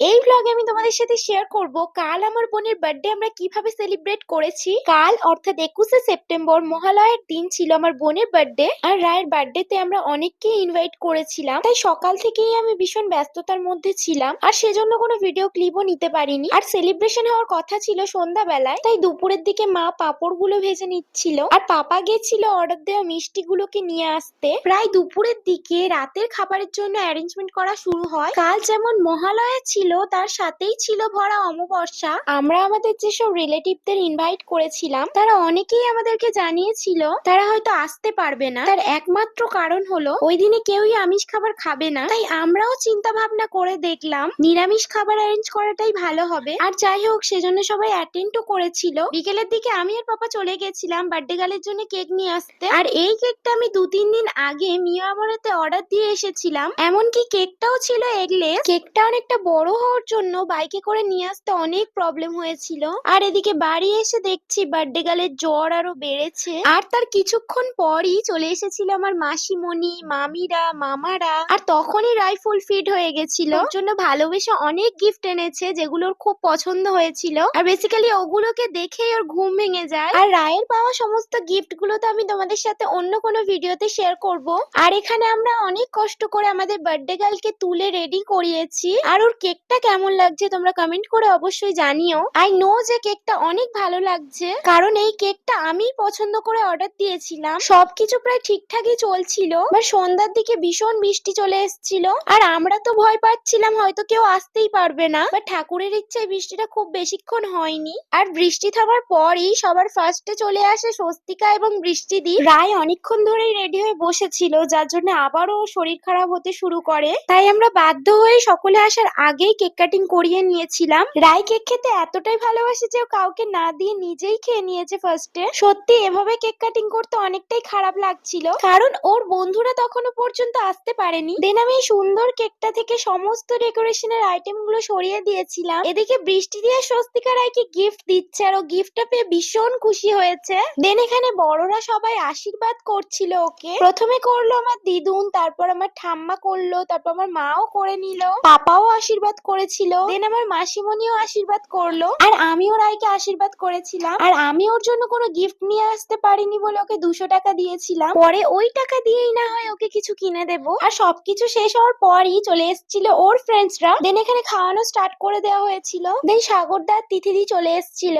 এই ব্লগে আমি তোমাদের সাথে শেয়ার করব কাল আমার বোনের বার্থডে আমরা কীভাবে সেলিব্রেট করেছি। কাল অর্থাৎ একুশে সেপ্টেম্বর মহালয়ের দিন ছিল আমার বোনের বার্থডে আর রায়ের বার্থডেতে আমরা অনেককে ইনভাইট করেছিলাম। তাই সকাল থেকেই আমি ভীষণ ব্যস্ততার মধ্যে ছিলাম আর সেজন্য কোনো ভিডিও ক্লিপও নিতে পারিনি। আর সেলিব্রেশন হওয়ার কথা ছিল সন্ধ্যাবেলায়, তাই দুপুরের দিকে মা পাঁপড়গুলো ভেজে নিচ্ছিল। আর পাপা গেছিল অর্ডার দেওয়া মিষ্টিগুলোকে নিয়ে আসতে। প্রায় দুপুরের দিকে রাতের খাবারের জন্য অ্যারেঞ্জমেন্ট করা শুরু হয়। কাল যেমন মহালয়া ছিল তার সাথেই ছিল ভরা অমাবস্যা। আমরা আমাদের যেসব রিলেটিভদের ইনভাইট করেছিলাম, তারা অনেকেই আমাদেরকে জানিয়েছিল, তারা হয়তো আসতে পারবে না। তার একমাত্র কারণ হলো, ওই দিনে কেউই আমিষ খাবার খাবে না। তাই আমরাও চিন্তা ভাবনা করে দেখলাম, নিরামিষ খাবার অ্যারেঞ্জ করাটাই ভালো হবে। আর যাই হোক, সেজন্য সবাই অ্যাটেন্ডও করেছিল। বিকেলের দিকে আমি আর পাপা চলে গেছিলাম বার্থডে গার্লের জন্য কেক নিয়ে আসতে। আর এই কেকটা আমি দু তিন দিন আগে মিয়া আমরাতে অর্ডার দিয়ে এসেছিলাম। এমনকি কেকটাও ছিল এগলেস কেকটা অনেকটা বড় হওয়ার জন্য বাইকে করে নিয়ে আসতে অনেক প্রবলেম হয়েছিল। আর এদিকে বাড়ি এসে দেখছি বার্থডে গার্লের জ্বর আরও বেড়েছে। আর তার কিছুক্ষণ পরই চলে এসেছিল আমার মাসিমণি, মামিরা, মামারা। আর তখনই রাই ফুল ফিট হয়ে গেছিল। জন্য ভালোবেসে অনেক গিফট এনেছে যেগুলোর খুব পছন্দ হয়েছিল। আর বেসিক্যালি ওগুলোকে দেখে ওর ঘুম ভেঙে যায়। আর রায়ের পাওয়া সমস্ত গিফটগুলো তো আমি তোমাদের সাথে অন্য কোনো ভিডিওতে শেয়ার করব। আর এখানে আমরা অনেক কষ্ট করে আমাদের বার্থডে গার্লকে তুলে রেডি করিয়েছি। আর ওর কেকটা কেমন লাগছে তোমরা কমেন্ট করে অবশ্যই জানিও। আই নো যে কেকটা অনেক ভালো লাগছে, কারণ এই কেকটা আমি পছন্দ করে অর্ডার দিয়েছিলাম। সবকিছু প্রায় ঠিকঠাকই চলছিল, বা সন্ধ্যার দিকে ভীষণ বৃষ্টি চলে এসেছিল। আর আমরা তো ভয় পাচ্ছিলাম, হয়তো কেউ আসতেই পারবে না। বা ঠাকুরের ইচ্ছায় বৃষ্টিটা খুব বেশিক্ষণ হয়নি। আর বৃষ্টি থামার পরই সবার ফার্স্টে চলে আসে স্বস্তিকা এবং বৃষ্টিদি রায় অনেকক্ষণ ধরেই রেডি হয়ে বসেছিল, যার জন্য আবারও শরীর খারাপ হতে শুরু করে। তাই আমরা বাধ্য হয়ে সকলে আসার আগেই কেক কাটিং করিয়ে নিয়েছিলাম। রায় কেক খেতে এতটাই ভালোবাসে যে কাউকে না দিয়ে নিজেই খেয়ে নিয়েছে ফার্স্টে সত্যি, এভাবে কেক কাটিং করতে অনেকটাই খারাপ লাগছিল। কারণ ওর বন্ধুরা তখনো পর্যন্ত আসতে পারেনি। দেন আমি এই সুন্দর কেকটা থেকে সমস্ত ডেকোরেশনের আইটেমগুলো সরিয়ে দিয়েছিলাম। এদিকে বৃষ্টি দিয়ে স্বস্তিকা রায়কে গিফট দিচ্ছে আর ও গিফটটা পেয়ে ভীষণ খুশি হয়েছে। দেন এখানে বড়রা সবাই আশীর্বাদ করছিল ওকে। প্রথমে করল আমার দিদুন, তারপর আমার ঠাম্মা করল, তারপর আমার মাও করে নিল। পাপাও আশীর্বাদ করেছিল দেন আমার মাসিমণিও আশীর্বাদ করল আর আমিও রায়কে আশীর্বাদ করেছিলাম আর আমি ওর জন্য কোনো গিফট নিয়ে আসতে পারিনি বলে ওকে দুশো টাকা দিয়েছিলাম পরে ওই টাকা দিয়েই না হয় ওকে কিছু কিনে দেব আর সবকিছু শেষ হওয়ার পরই চলে এসেছিল ওর ফ্রেন্ডসরা দেন এখানে খাওয়ানো স্টার্ট করে দেওয়া হয়েছিল দেন সাগরদার তিথিদি চলে এসেছিল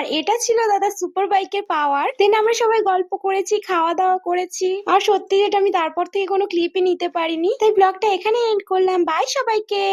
আর এটা ছিল দাদা সুপার বাইকের পাওয়ার দেন আমরা সবাই গল্প করেছি খাওয়া দাওয়া করেছি। আর সত্যি যেটা আমি তারপর থেকে কোনো ক্লিপই নিতে পারিনি। তাই ব্লগটা এখানে এন্ড করলাম। বাই সবাইকে!